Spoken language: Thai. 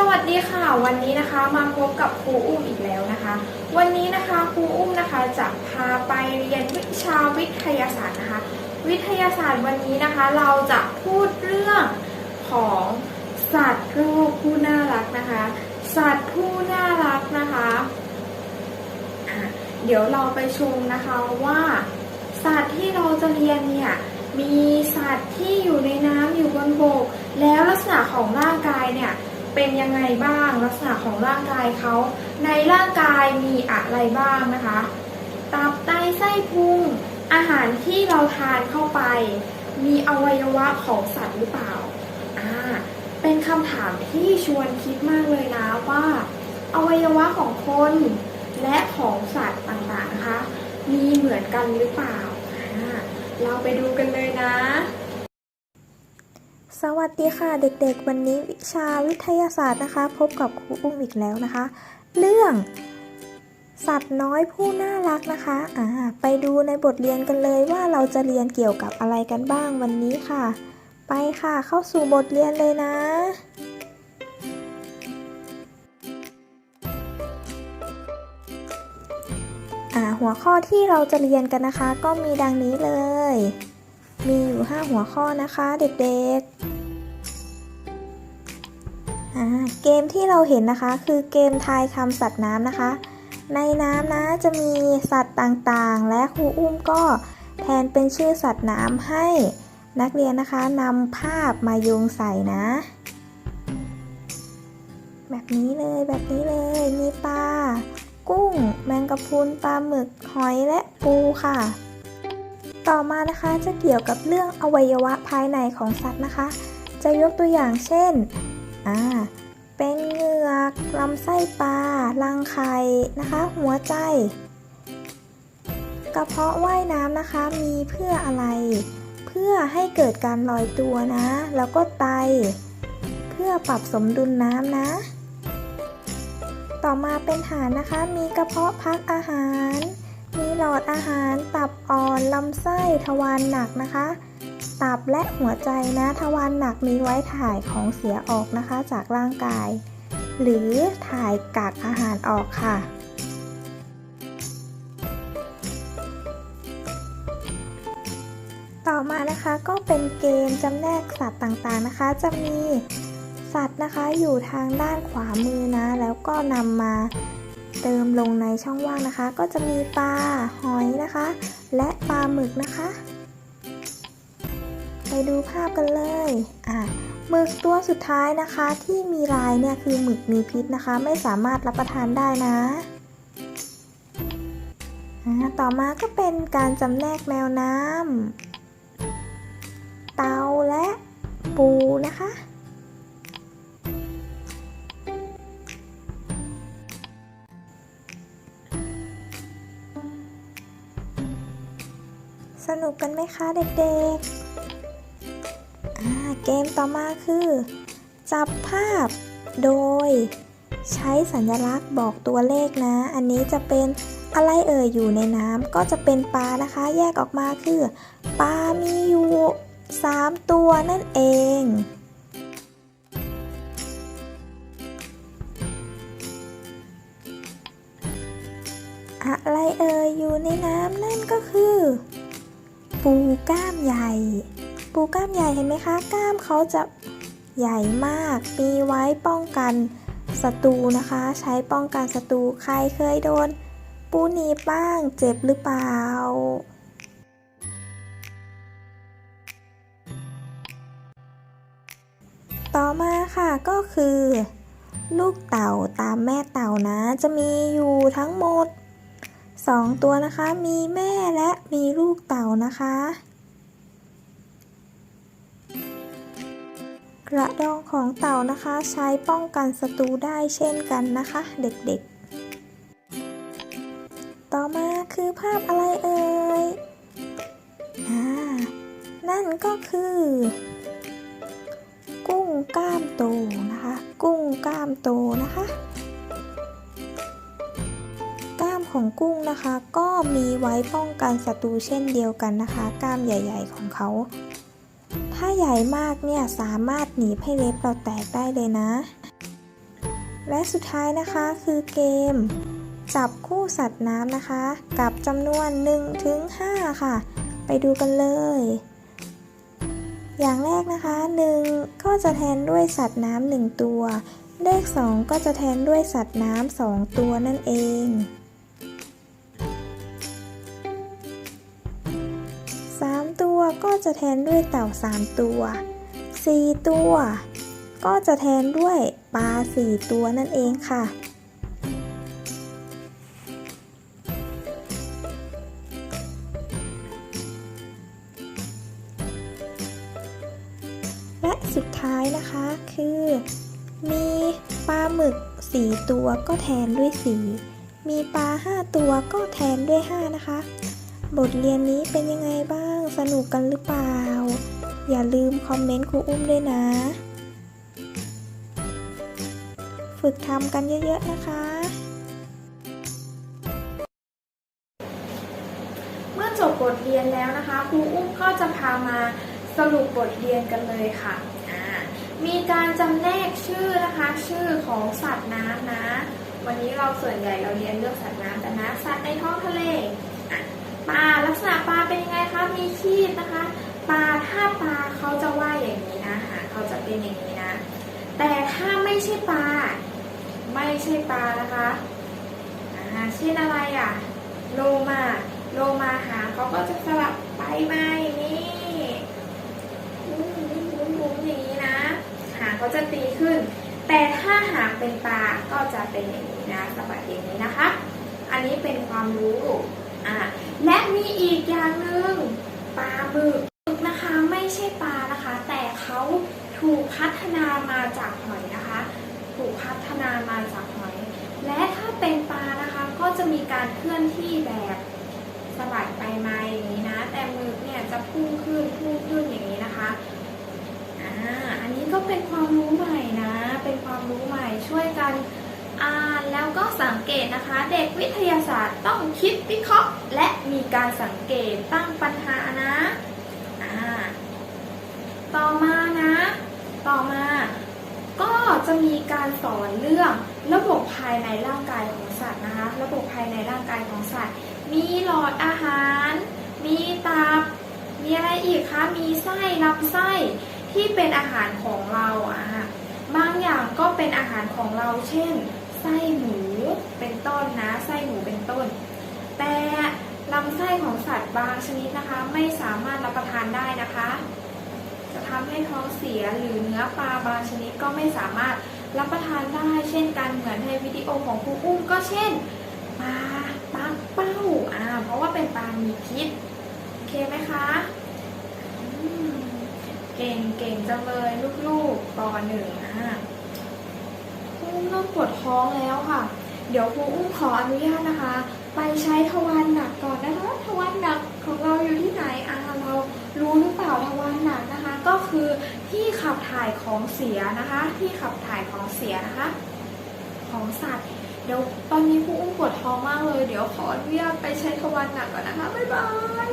สวัสดีค่ะ วันนี้นะคะมาพบกับครูอุ้มอีกแล้วนะคะ วันนี้นะคะครูอุ้มนะคะจะพาไปเรียนวิชาวิทยาศาสตร์นะคะ วิทยาศาสตร์วันนี้นะคะ เราจะพูดเรื่องของสัตว์โลกผู้น่ารักนะคะ สัตว์ผู้น่ารักนะคะะเดี๋ยวเราไปชมนะคะว่า สัตว์ที่เราจะเรียนเนี่ยมีสัตว์ที่อยู่ในน้ำอยู่บนบก แล้วลักษณะของร่างกายเนี่ย เป็นยังไงบ้าง ลักษณะของร่างกายเขาในร่างกายมีอะไรบ้างนะคะตับไตไส้พุงอาหารที่เราทานเข้าไป มีอวัยวะของสัตว์หรือเปล่าอ่าเป็นคำถามที่ชวนคิดมากเลยนะว่า อวัยวะของคนและของสัตว์ต่างๆนะคะ มีเหมือนกันหรือเปล่าอ่าเราไปดูกันเลยนะ สวัสดีค่ะเด็กๆ วันนี้วิชาวิทยาศาสตร์นะคะ พบกับครูอุ้มอีกแล้วนะคะ เรื่อง สัตว์น้อยผู้น่ารักนะคะอ่าไปดูในบทเรียนกันเลยว่าเราจะเรียนเกี่ยวกับอะไรกันบ้างวันนี้ค่ะ ไปค่ะเข้าสู่บทเรียนเลยนะอ่าหัวข้อที่เราจะเรียนกันนะคะ ก็มีดังนี้เลย มีอยู่ 5 หัวข้อนะคะเด็กๆ เกมที่เราเห็นนะคะ คือเกมทายคำสัตว์น้ำนะคะ ในน้ำนะจะมีสัตว์ต่างๆ และครูอุ้มก็แทนเป็นชื่อสัตว์น้ำให้นักเรียนนะคะนำภาพมาโยงใส่นะ แบบนี้เลยแบบนี้เลยมีปลากุ้ง แมงกะพรุนปลาหมึกหอยและปูค่ะ ต่อมานะคะจะเกี่ยวกับเรื่องอวัยวะภายในของสัตว์นะคะ จะยกตัวอย่างเช่น อ่า เป็นเหงือกลำไส้ปลารังไข่นะคะ หัวใจ กระเพาะว่ายน้ำนะคะ มีเพื่ออะไร เพื่อให้เกิดการลอยตัวนะ แล้วก็ไต เพื่อปรับสมดุลน้ำนะ ต่อมาเป็นหางนะคะ มีกระเพาะพักอาหาร มีหลอดอาหาร ตับอ่อน ลำไส้ ทวารหนักนะคะ ตับและหัวใจนะทวารหนักมีไว้ถ่ายของเสียออกนะคะจากร่างกาย หรือถ่ายกากอาหารออกค่ะ ต่อมานะคะก็เป็นเกมจำแนกสัตว์ต่างๆนะคะ จะมีสัตว์นะคะอยู่ทางด้านขวามือนะ แล้วก็นำมาเติมลงในช่องว่างนะคะ ก็จะมีปลาหอยนะคะ และปลาหมึกนะคะ ดูภาพกันเลยอะหมึกตัวสุดท้ายนะคะที่มีลายเนี่ยคือหมึกมีพิษนะคะ ไม่สามารถรับประทานได้นะอะต่อมาก็เป็นการจำแนกแมวน้ำเต่าและปูนะคะ สนุกกันไหมคะเด็กๆ เกมต่อมาคือ จับภาพ โดย ใช้สัญลักษณ์บอกตัวเลขนะ อันนี้จะเป็นอะไรเอ่ยอยู่ในน้ำก็จะเป็นปลานะคะ แยกออกมาคือปลามีอยู่3ตัวนั่นเอง อะไรเอ่ยอยู่ในน้ำนั่นก็คือ ปูกล้ามใหญ่ ปูกล้ามใหญ่เห็นไหมคะ กล้ามเขาจะใหญ่มาก มีไว้ป้องกันศัตรูนะคะ ใช้ป้องกันศัตรูใครเคยโดน ปูหนีบบ้างเจ็บหรือเปล่าต่อมาค่ะก็คือ ลูกเต่าตามแม่เต่านะ จะมีอยู่ทั้งหมด 2 ตัวนะคะ มีแม่และมีลูกเต่านะคะ กระดองของเต่านะคะ ใช้ป้องกันศัตรูได้เช่นกันนะคะ เด็กๆ ต่อมาคือภาพอะไรเอ่ยอ่านั่นก็คือ กุ้งกล้ามโตนะคะ กุ้งกล้ามโตนะคะกล้ามของกุ้งนะคะก็มีไว้ป้องกันศัตรูเช่นเดียวกันนะคะ กล้ามใหญ่ ๆ ของเขา ถ้าใหญ่มากเนี่ยสามารถหนีบให้เล็บเราแตกได้เลยนะ และสุดท้ายนะคะคือเกม จับคู่สัตว์น้ำนะคะ กับจำนวน1ถึง5ค่ะ ไปดูกันเลย อย่างแรกนะคะ 1 ก็จะแทนด้วยสัตว์น้ำหนึ่งตัว เลข 2 ก็จะแทนด้วยสัตว์น้ำสองตัวนั่นเอง ก็จะแทนด้วยเต่า 3 ตัว 4 ตัว ก็จะแทนด้วยปลา 4 ตัวนั่นเองค่ะ และสุดท้ายนะคะคือ มีปลาหมึก 4 ตัวก็แทนด้วย 4 มีปลา 5 ตัวก็แทนด้วย 5 นะคะ บทเรียนนี้เป็นยังไงบ้าง สนุกกันหรือเปล่า อย่าลืมคอมเมนต์ครูอุ้มด้วยนะ ฝึกทำกันเยอะๆนะคะ เมื่อจบบทเรียนแล้วนะคะครูอุ้มก็จะพามาสรุปบทเรียนกันเลยค่ะ มีการจำแนกชื่อนะคะ ชื่อของสัตว์น้ำนะ วันนี้เราส่วนใหญ่เราเรียนเรื่องสัตว์น้ำกันนะ สัตว์ในท้องทะเลอ ปลาลักษณะปลาเป็นยังไงคะมีชีพนะคะปลาถ้าปลาเขาจะว่ายอย่างนี้นะหางเขาจะเป็นอย่างนี้นะ แต่ถ้าไม่ใช่ปลาไม่ใช่ปลานะคะเช่นอะไรอะโลมาโลมาหางเขาก็จะสลับไปมาอย่างนี้หมุนหมุนหมุนหมุนอย่างนี้นะ หางเขาจะตีขึ้น แต่ถ้าหางเป็นปลาก็จะเป็นอย่างนี้นะสะบัดอย่างนี้นะคะ อันนี้เป็นความรู้ อ่าและมีอีกอย่างหนึ่งปลาหมึกนะคะไม่ใช่ปลานะคะ แต่เขาถูกพัฒนามาจากหอยนะคะ ถูกพัฒนามาจากหอย และถ้าเป็นปลานะคะก็จะมีการเคลื่อนที่แบบสะบัดไปมาอย่างนี้นะ แต่หมึกเนี่ยจะพุ่งขึ้นพุ่งขึ้นอย่างนี้นะคะอ่าอันนี้ก็เป็นความรู้ใหม่นะ เป็นความรู้ใหม่ช่วยกัน อ่านแล้วก็สังเกตนะคะ เด็กวิทยาศาสตร์ต้องคิดวิเคราะห์ และมีการสังเกตตั้งปัญหานะอ่าต่อมานะ ต่อมาก็จะมีการสอนเรื่องระบบภายในร่างกายของสัตว์นะคะ ระบบภายในร่างกายของสัตว์ มีหลอดอาหาร มีตับ มีอะไรอีกคะ มีไส้ลำไส้ที่เป็นอาหารของเราอะบางอย่างก็เป็นอาหารของเราเช่น ส้หมูเป็นต้นนะไส้หมูเป็นต้น แต่ลำไส้ของสัตว์บางชนิดนะคะ ไม่สามารถรับประทานได้นะคะ จะทำให้ท้องเสียหรือเนื้อปลาบางชนิดก็ไม่สามารถรับประทานได้ เช่นกันเหมือนในวิดีโอของครูอุ้มก็เช่นปลาปลาเป้าอ่าเพราะว่าเป็นปลามีพิษโอเคไหมคะเก่งเก่งจังเลยลูกๆปหนึ่งอ่า เริ่มปวดท้องแล้วค่ะ เดี๋ยวครูอุ้มขออนุญาตนะคะ ไปใช้ทวารหนักก่อนนะคะทวารหนักของเราอยู่ที่ไหนอ่าเรารู้หรือเปล่าทวารหนักนะคะ ก็คือที่ขับถ่ายของเสียนะคะ ที่ขับถ่ายของเสียนะคะ ของสัตว์เดี๋ยวตอนนี้ครูอุ้มปวดท้องมากเลย เดี๋ยวขออนุญาตไปใช้ทวารหนักก่อนนะคะบ๊ายบาย